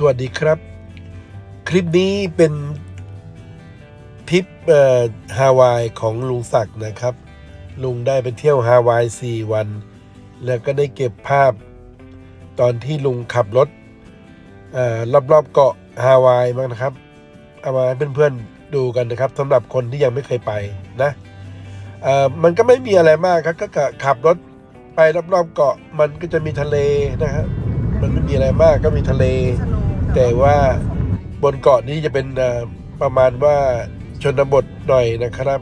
สวัสดีครับ คลิปนี้เป็นทริปฮาวายของลุงศักดิ์นะครับ ลุงได้ไปเที่ยวฮาวาย 4 วัน แล้วก็ได้เก็บภาพ ตอนที่ลุงขับรถรอบๆเกาะฮาวายบ้างนะครับ เอามาให้เพื่อนๆดูกันนะครับสำหรับคนที่ยังไม่เคยไปนะมันก็ไม่มีอะไรมากครับก็ขับรถไปรอบๆเกาะมันก็จะมีทะเลนะครับมันไม่มีอะไรมากก็มีทะเล แต่ว่าบนเกาะนี้จะเป็นประมาณว่าชนบทหน่อยนะครับ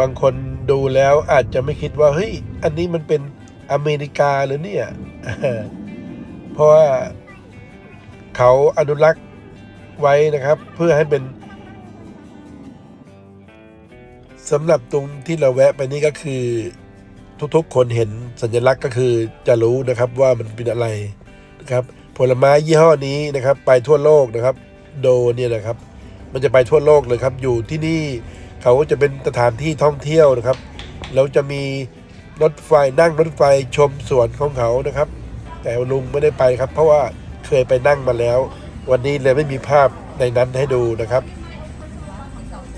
บางคนดูแล้วอาจจะไม่คิดว่าเฮ้ยอันนี้มันเป็นอเมริกาหรือเนี่ย เพราะว่าเขาอนุรักษ์ไว้นะครับ เพื่อให้เป็นสำหรับตรงที่เราแวะไปนี่ก็คือ ทุกๆ คนเห็นสัญลักษณ์ก็คือจะรู้นะครับว่ามันเป็นอะไรนะครับ ผลไม้ยี่ห้อนี้นะครับ ไปทั่วโลกนะครับ โดเนี่ยนะครับ มันจะไปทั่วโลกเลยครับ อยู่ที่นี่เขาก็จะเป็นสถานที่ท่องเที่ยวนะครับแล้วจะมีรถไฟนั่งรถไฟชมสวนของเขานะครับ แต่ลุงไม่ได้ไปครับ เพราะว่าเคยไปนั่งมาแล้ว วันนี้เลยไม่มีภาพในนั้นให้ดูนะครับ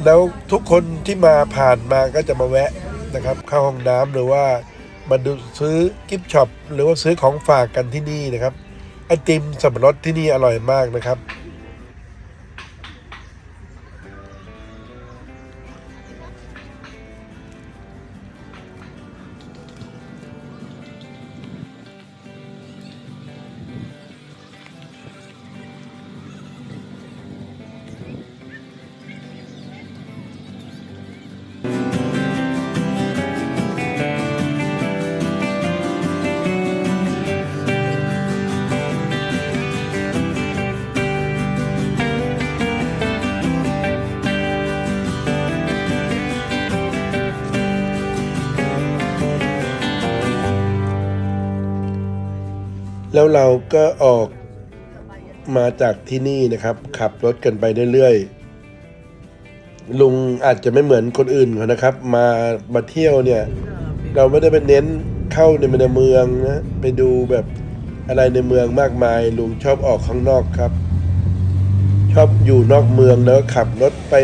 แล้วทุกคนที่มาผ่านมาก็จะมาแวะนะครับ เข้าห้องน้ำหรือว่ามาดูซื้อกิฟต์ช็อปหรือว่าซื้อของฝากกันที่นี่นะครับ ไอติมสับปะรดที่นี่อร่อยมากนะครับ แล้วเราก็ออกมาจากที่นี่นะครับ ขับรถกันไปเรื่อยๆลุงอาจจะไม่เหมือนคนอื่นเขานะครับ มามาเที่ยวเนี่ย เราไม่ได้ไปเน้นเข้าในเมืองนะไปดูแบบอะไรในเมืองมากมาย ลุงชอบออกข้างนอกครับ ชอบอยู่นอกเมืองแล้วขับรถไป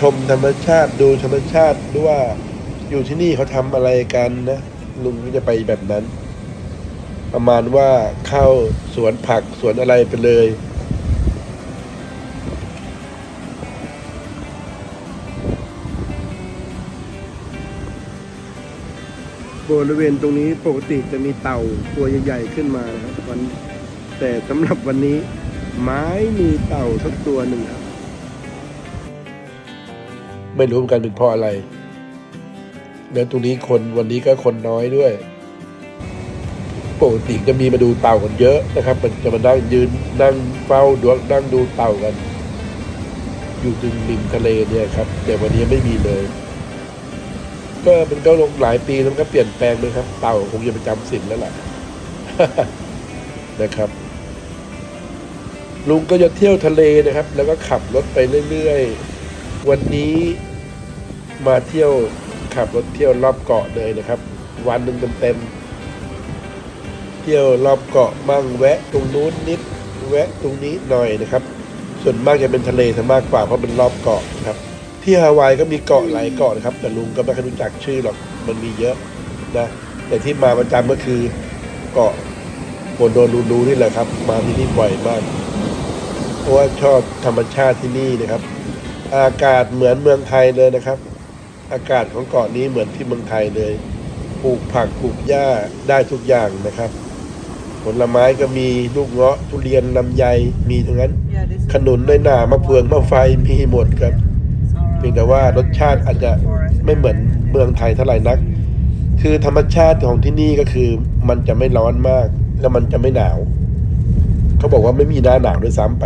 ชมธรรมชาติดูธรรมชาติดูว่าอยู่ที่นี่เขาทำอะไรกันนะ ลุงก็จะไปแบบนั้น ประมาณว่าเข้าสวนผักสวนอะไรไปเลย บริเวณตรงนี้ปกติจะมีเต่าตัวใหญ่ๆขึ้นมานะครับวันแต่สำหรับวันนี้ไม้มีเต่าสักตัวหนึ่งครับ ไม่รู้เหมือนกันเป็นเพราะอะไร แล้วตรงนี้คนวันนี้ก็คนน้อยด้วย ปกติจะมีมาดูเต่ากันเยอะนะครับ มันจะมานั่งยืนนั่งเฝ้าดูนั่งดูเต่ากัน อยู่ตรงริมทะเลเนี่ยครับ แต่วันนี้ไม่มีเลย ก็มันก็ลงหลายปีแล้วมันก็เปลี่ยนแปลงเลยครับ เต่าคงจะไปจำสินแล้วล่ะนะครับ ลุงก็จะเที่ยวทะเลนะครับ แล้วก็ขับรถไปเรื่อยๆ วันนี้มาเที่ยวขับรถเที่ยวรอบเกาะเลยนะครับ วันหนึ่งเต็มๆ เที่ยวรอบเกาะมั่งแวะตรงนู้นนิด แวะตรงนี้หน่อยนะครับ ส่วนมากจะเป็นทะเลซะมากกว่าเพราะเป็นรอบเกาะนะครับ ที่ฮาวายก็มีเกาะหลายเกาะนะครับ แต่ลุงก็ไม่ค่อยรู้จักชื่อหรอกมันมีเยอะนะแต่ที่มาประจำก็คือเกาะโบนโดนูนูนี่แหละครับ มาที่นี่บ่อยมากเพราะว่าชอบธรรมชาติที่นี่นะครับ อากาศเหมือนเมืองไทยเลยนะครับ อากาศของเกาะนี้เหมือนที่เมืองไทยเลยปลูกผักปลูกหญ้าได้ทุกอย่างนะครับ ผลไม้ก็มีลูกเงาะทุเรียนลำไยมีทั้งนั้น ขนุนด้วยหนามะเฟืองมะไฟมีหมดครับเพียงแต่ว่ารสชาติอาจจะไม่เหมือนเมืองไทยเท่าไหร่นัก คือธรรมชาติของที่นี่ก็คือ มันจะไม่ร้อนมาก แล้วมันจะไม่หนาว เขาบอกว่าไม่มีหน้าหนาวด้วยซ้ำไป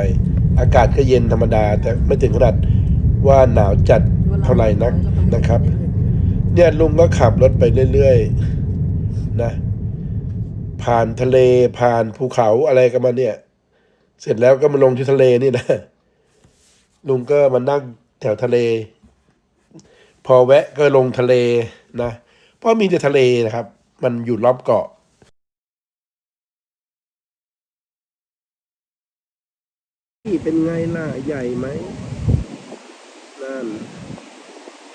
อากาศก็เย็นธรรมดา แต่ไม่ถึงขนาดว่าหนาวจัดเท่าไหร่นักนะครับ เนี่ยลุงก็ขับรถไปเรื่อยๆนะ ผ่านทะเลผ่านภูเขาอะไรกันมาเนี่ย เสร็จแล้วก็มาลงที่ทะเลนี่นะลุงก็มานั่งแถวทะเล พอแวะก็ลงทะเลนะเพราะมีแต่ทะเลนะครับ มันอยู่รอบเกาะนี่เป็นไงล่ะใหญ่ไหมนั่น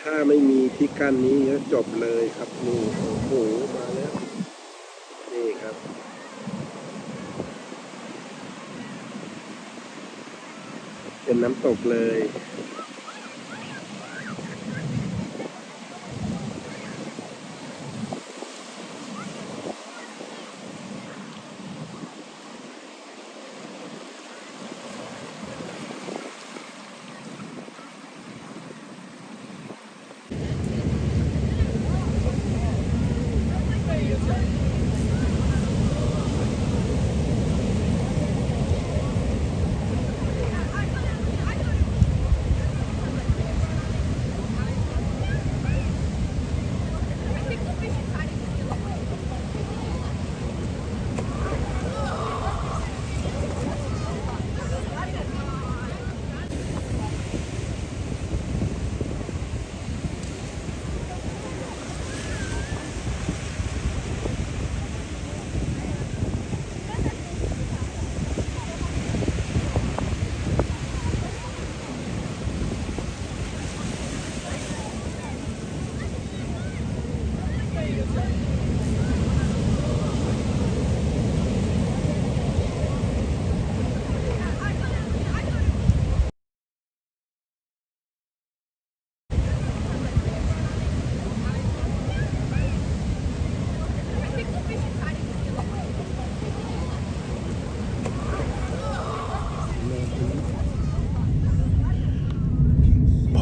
ถ้าไม่มีที่กั้นนี้ก็จบเลยครับนี่โอ้โหมา ครับเป็นน้ำตกเลย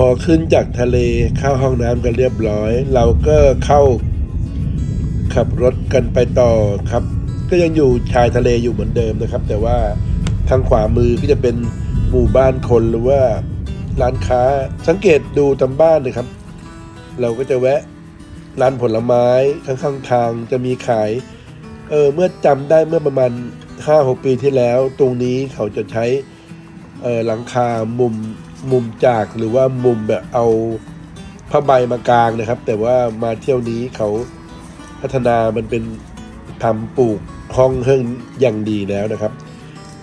อขึ้นจากทะเลเข้าห้องน้ำกันเรียบร้อย เราก็เข้าขับรถกันไปต่อครับ ก็ยังอยู่ชายทะเลอยู่เหมือนเดิมนะครับ แต่ว่าทางขวามือก็จะเป็นหมู่บ้านคนหรือว่าร้านค้าสังเกตดูตามบ้านนะครับ เราก็จะแวะร้านผลไม้ข้างๆทางจะมีขาย เออเมื่อจำได้เมื่อประมาณห้าหกปีที่แล้ว ตรงนี้เขาจะใช้ออหลังคามุม มุมจากหรือว่ามุมแบบเอาผ้าใบมากางนะครับ แต่ว่ามาเที่ยวนี้เขาพัฒนามันเป็นทำปลูกห้องเฮิ่งอย่างดีแล้วนะครับ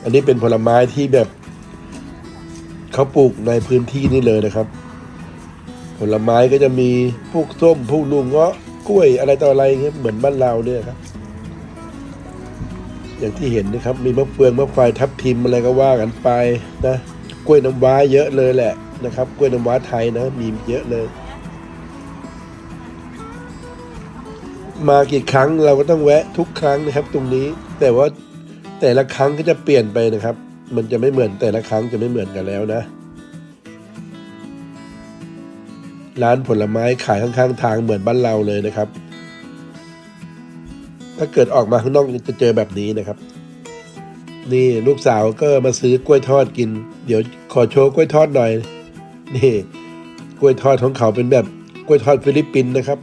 อันนี้เป็นผลไม้ที่แบบเขาปลูกในพื้นที่นี่เลยนะครับ ผลไม้ก็จะมีพวกส้มพวกลูกเงาะกล้วยอะไรต่ออะไรเงี้ยเหมือนบ้านเราเนี่ยครับ อย่างที่เห็นนะครับ มีมะเฟืองมะไฟทับทิมอะไรก็ว่ากันไปนะ กล้วยน้ำว้าเยอะเลยแหละนะครับ กล้วยน้ำว้าไทยนะมีเยอะเลย มากี่ครั้งเราก็ต้องแวะทุกครั้งนะครับ ตรงนี้ แต่ว่าแต่ละครั้งก็จะเปลี่ยนไปนะครับ มันจะไม่เหมือนแต่ละครั้งจะไม่เหมือนกันแล้วนะ ร้านผลไม้ขายข้างๆ ทางเหมือนบ้านเราเลยนะครับ ถ้าเกิดออกมาข้างนอกจะเจอแบบนี้นะครับ นี่ลูกสาวก็มาซื้อกล้วยทอดกิน เดี๋ยวขอโชว์กล้วยทอดหน่อย นี่ กล้วยทอดของเขาเป็นแบบกล้วยทอดฟิลิปปินส์นะครับ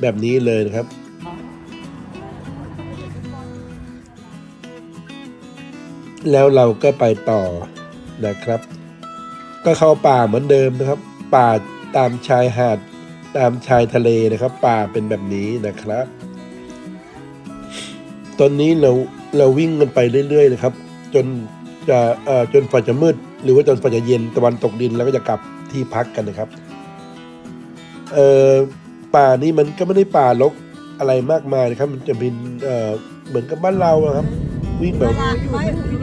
แบบนี้เลยนะครับแล้วเราก็ไปต่อนะครับ ก็เข้าป่าเหมือนเดิมนะครับ ป่าตามชายหาดตามชายทะเลนะครับ ป่าเป็นแบบนี้นะครับ ตอนนี้เรา เราวิ่งกันไปเรื่อยๆนะครับ จนจะเอ่อจนฝ่าจะมืด หรือว่าจนฝ่าจะเย็นตะวันตกดินแล้วก็จะกลับที่พักกันนะครับเอ่อป่านี้มันก็ไม่ได้ป่ารกอะไรมากมายนะครับ มันจะเป็นเอ่อเหมือนกับบ้านเราอะครับ วิ่งแบบ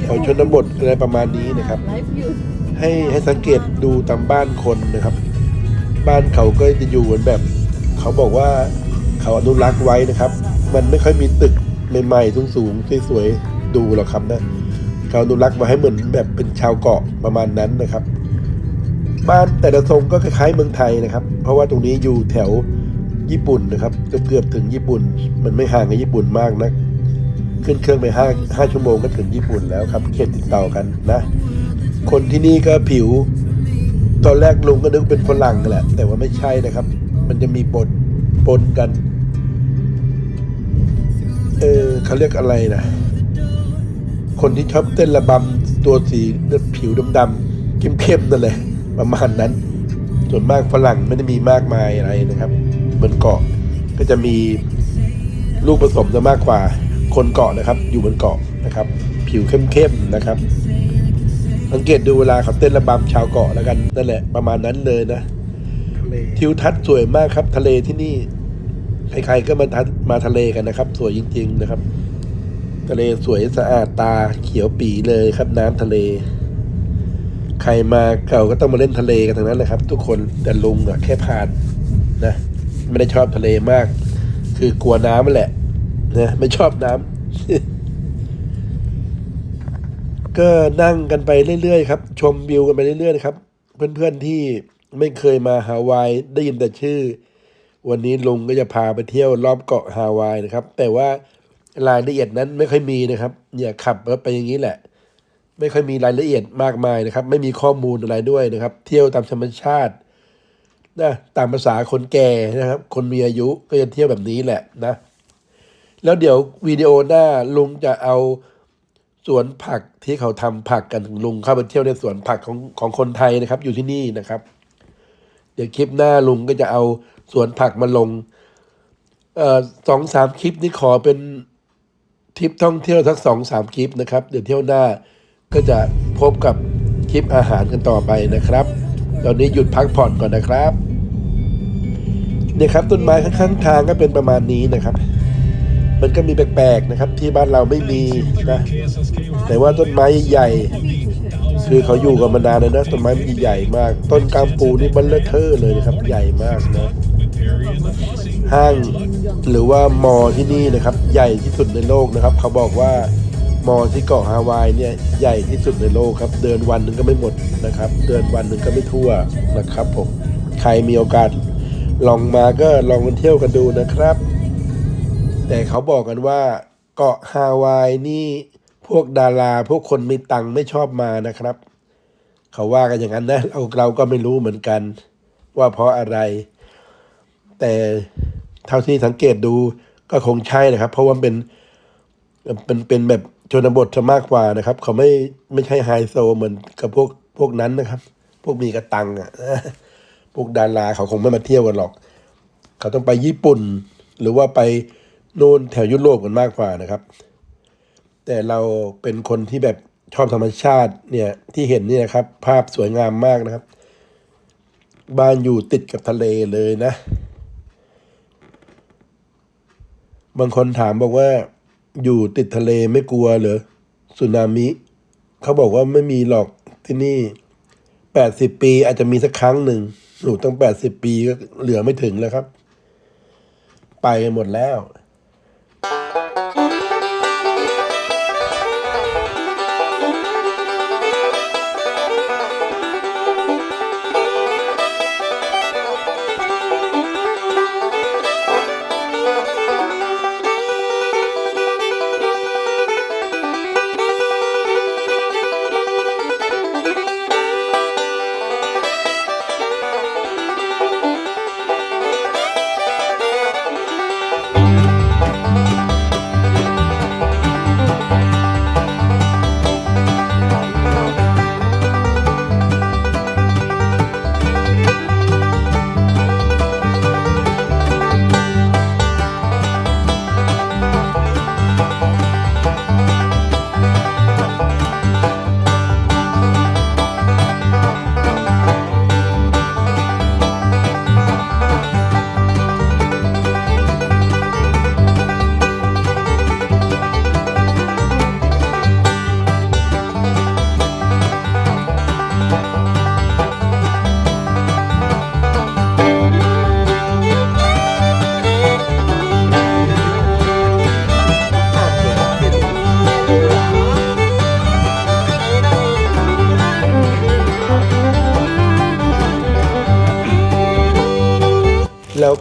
แถวชนบทอะไรประมาณนี้นะครับ ให้ให้สังเกตดูตามบ้านคนนะครับ บ้านเขาก็จะอยู่เหมือนแบบ เขาบอกว่าเขาอนุรักษ์ไว้นะครับ มันไม่ค่อยมีตึก ใหม่ๆสูงๆสวยๆดูหรอกครับนะเขาอนุรักษ์มาให้เหมือนแบบเป็นชาวเกาะประมาณนั้นนะครับ บ้านแต่ละทรงก็คล้ายๆเมืองไทยนะครับ เพราะว่าตรงนี้อยู่แถวญี่ปุ่นนะครับเกือบๆถึงญี่ปุ่น มันไม่ห่างกับญี่ปุ่นมากนะขึ้นเครื่องไปห้าห้าชั่วโมงก็ถึงญี่ปุ่นแล้วครับเขตติดต่อกันนะ คนที่นี่ก็ผิว ตอนแรกลุงก็นึกเป็นฝรั่งแหละ แต่ว่าไม่ใช่นะครับ มันจะมีปนปนกัน เออเขาเรียกอะไรนะคนที่ชอบเต้นระบำตัวสีผิวดำๆเข้มๆนั่นแหละประมาณนั้น ส่วนมากฝรั่งไม่ได้มีมากมายอะไรนะครับเหมือนเกาะก็จะมีลูกผสมจะมากกว่าคนเกาะนะครับ อยู่บนเกาะนะครับ ผิวเข้มๆนะครับ สังเกตดูเวลาเขาเต้นระบำชาวเกาะแล้วกันนั่นแหละประมาณนั้นเลยนะทะเลทิวทัศน์สวยมากครับ ทะเลที่นี่ ใครๆก็มาทมาทะเลกันนะครับ สวยจริง ๆ นะครับ ทะเลสวยสะอาดตาเขียวปีเลยครับ น้ำทะเล ใครมาเก่าก็ต้องมาเล่นทะเลกันทั้งนั้นเลยครับ ทุกคนแต่ลุงอะแค่ผ่านนะไม่ได้ชอบทะเลมาก คือกลัวน้ำแหละนะไม่ชอบน้ำก็นั่งกันไปเรื่อยๆครับ ชมวิวกันไปเรื่อยๆนะครับ เพื่อนๆที่ไม่เคยมาฮาวายได้ยินแต่ชื่อ วันนี้ลุงก็จะพาไปเที่ยวรอบเกาะฮาวายนะครับ แต่ว่ารายละเอียดนั้นไม่ค่อยมีนะครับเนี่ยขับรถไปอย่างนี้แหละ ไม่ค่อยมีรายละเอียดมากมายนะครับ ไม่มีข้อมูลอะไรด้วยนะครับ เที่ยวตามธรรมชาตินะตามภาษาคนแก่นะครับ คนมีอายุก็จะเที่ยวแบบนี้แหละนะ แล้วเดี๋ยววิดีโอหน้าลุงจะเอาสวนผักที่เขาทำผักกันลุงเข้าไปเที่ยวในสวนผักของของคนไทยนะครับ อยู่ที่นี่นะครับ เดี๋ยวคลิปหน้าลุงก็จะเอา สวนผักมาลงเอ่อสองสามคลิปนี้ขอเป็นทริปท่องเที่ยวสักสองสามคลิปนะครับ เดี๋ยวเที่ยวหน้าก็จะพบกับคลิปอาหารกันต่อไปนะครับ ตอนนี้หยุดพักผ่อนก่อนนะครับเนี่ยครับต้นไม้ข้างๆทางก็เป็นประมาณนี้นะครับ มันก็มีแปลกๆนะครับ ที่บ้านเราไม่มีนะแต่ว่าต้นไม้ใหญ่คือเขาอยู่กันมานานเลยนะต้นไม้มันใหญ่มาก ต้นกามปูนี่มันเลอะเทอะเลยนะครับ ใหญ่มากนะ ห้างหรือว่ามอที่นี่นะครับ ใหญ่ที่สุดในโลกนะครับ เขาบอกว่ามอที่เกาะฮาวายเนี่ยใหญ่ที่สุดในโลกครับ เดินวันหนึ่งก็ไม่หมดนะครับ เดินวันหนึ่งก็ไม่ทั่วนะครับผมใครมีโอกาสลองมาก็ลองมาเที่ยวกันดูนะครับ แต่เขาบอกกันว่า เกาะฮาวายนี่พวกดารา พวกคนมีตังค์ไม่ชอบมานะครับ เขาว่ากันอย่างนั้นนะเราเราก็ไม่รู้เหมือนกัน ว่าเพราะอะไร แต่เท่าที่สังเกตดูก็คงใช่นะครับ เพราะว่าเป็นเป็นเป็นแบบชนบทซะมากกว่านะครับ เขาไม่ไม่ใช่ไฮโซเหมือนกับพวกพวกนั้นนะครับ พวกมีกระตังอะพวกดาราเขาคงไม่มาเที่ยวกันหรอก เขาต้องไปญี่ปุ่น หรือว่าไปโน่นแถวยุโรปกันมากกว่านะครับ แต่เราเป็นคนที่แบบชอบธรรมชาติเนี่ยที่เห็นนี่นะครับ ภาพสวยงามมากนะครับ บ้านอยู่ติดกับทะเลเลยนะ บางคนถามบอกว่า อยู่ติดทะเลไม่กลัวเหรอสึนามิ เขาบอกว่าไม่มีหรอกที่นี่แปดสิบปีอาจจะมีสักครั้งหนึ่งหนูตั้งแปดสิบปีก็เหลือไม่ถึงแล้วครับ ไปกันหมดแล้ว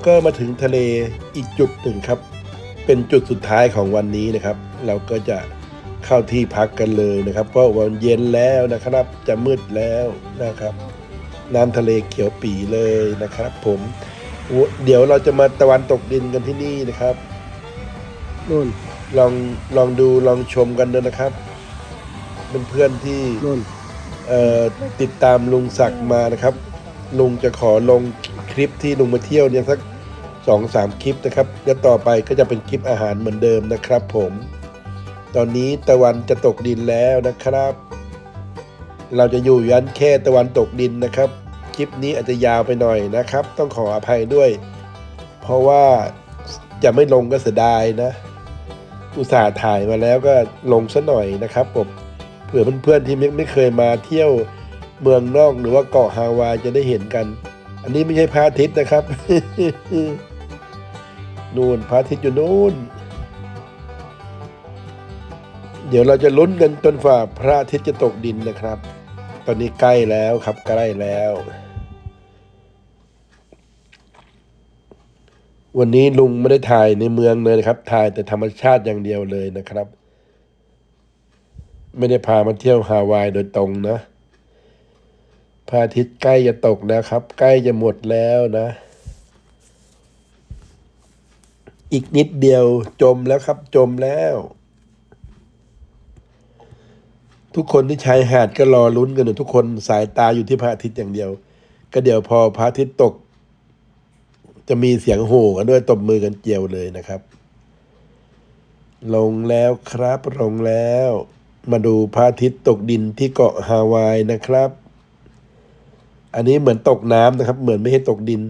ก็มาถึงทะเลอีกจุดหนึ่งครับ เป็นจุดสุดท้ายของวันนี้นะครับ เราก็จะเข้าที่พักกันเลยนะครับ เพราะวันเย็นแล้วนะครับ จะมืดแล้วนะครับ น้ำทะเลเขียวปีเลยนะครับ ผมเดี๋ยวเราจะมาตะวันตกดินกันที่นี่นะครับนู่นลองลองดูลองชมกันด้วยนะครับเป็นเพื่อนๆที่นู่นเอ่อติดตามลุงศักดิ์มานะครับ ลุงจะขอลงคลิปที่ลุงมาเที่ยวเนี่ยสัก สองสามคลิปนะครับ แล้วต่อไปก็จะเป็นคลิปอาหารเหมือนเดิมนะครับผม ตอนนี้ตะวันจะตกดินแล้วนะครับ เราจะอยู่ยันแค่ตะวันตกดินนะครับ คลิปนี้อาจจะยาวไปหน่อยนะครับ ต้องขออภัยด้วย เพราะว่าจะไม่ลงก็เสียดายนะ อุตส่าห์ถ่ายมาแล้วก็ลงซะหน่อยนะครับผม เผื่อเพื่อนๆที่ไม่เคยมาเที่ยวเมืองนอกหรือว่าเกาะฮาวายจะได้เห็นกัน อันนี้ไม่ใช่พระอาทิตย์นะครับ นู่นพระอาทิตย์อยู่นู่น เดี๋ยวเราจะลุ้นกันจนฝ่าพระอาทิตย์จะตกดินนะครับ ตอนนี้ใกล้แล้วครับใกล้แล้ว วันนี้ลุงไม่ได้ถ่ายในเมืองเลยนะครับ ถ่ายแต่ธรรมชาติอย่างเดียวเลยนะครับ ไม่ได้พามาเที่ยวฮาวายโดยตรงนะพระอาทิตย์ใกล้จะตกแล้วครับ ใกล้จะหมดแล้วนะ อีกนิดเดียวจมแล้วครับจมแล้ว ทุกคนที่ชายหาดก็รอลุ้นกันอยู่ทุกคนสายตาอยู่ที่พระอาทิตย์อย่างเดียว ก็เดี๋ยวพอพระอาทิตย์ตก จะมีเสียงโห่กันด้วยตบมือกันเจียวเลยนะครับ ลงแล้วครับลงแล้ว มาดูพระอาทิตย์ตกดินที่เกาะฮาวายนะครับ อันนี้เหมือนตกน้ำนะครับ เหมือนไม่ใช่ตกดิน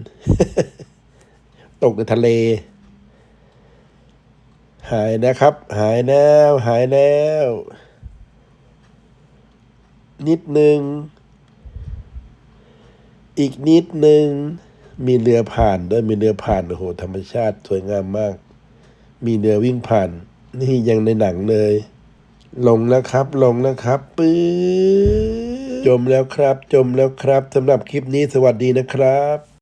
ตกในทะเล หายนะครับ หายแล้วหายแล้ว นิดหนึ่ง อีกนิดหนึ่ง มีเรือผ่านด้วยมีเรือผ่าน โอ้โห ธรรมชาติสวยงามมาก มีเรือวิ่งผ่าน นี่ยังในหนังเลย ลงแล้วครับ ลงแล้วครับปื๊ดจมแล้วครับ จมแล้วครับสำหรับคลิปนี้สวัสดีนะครับ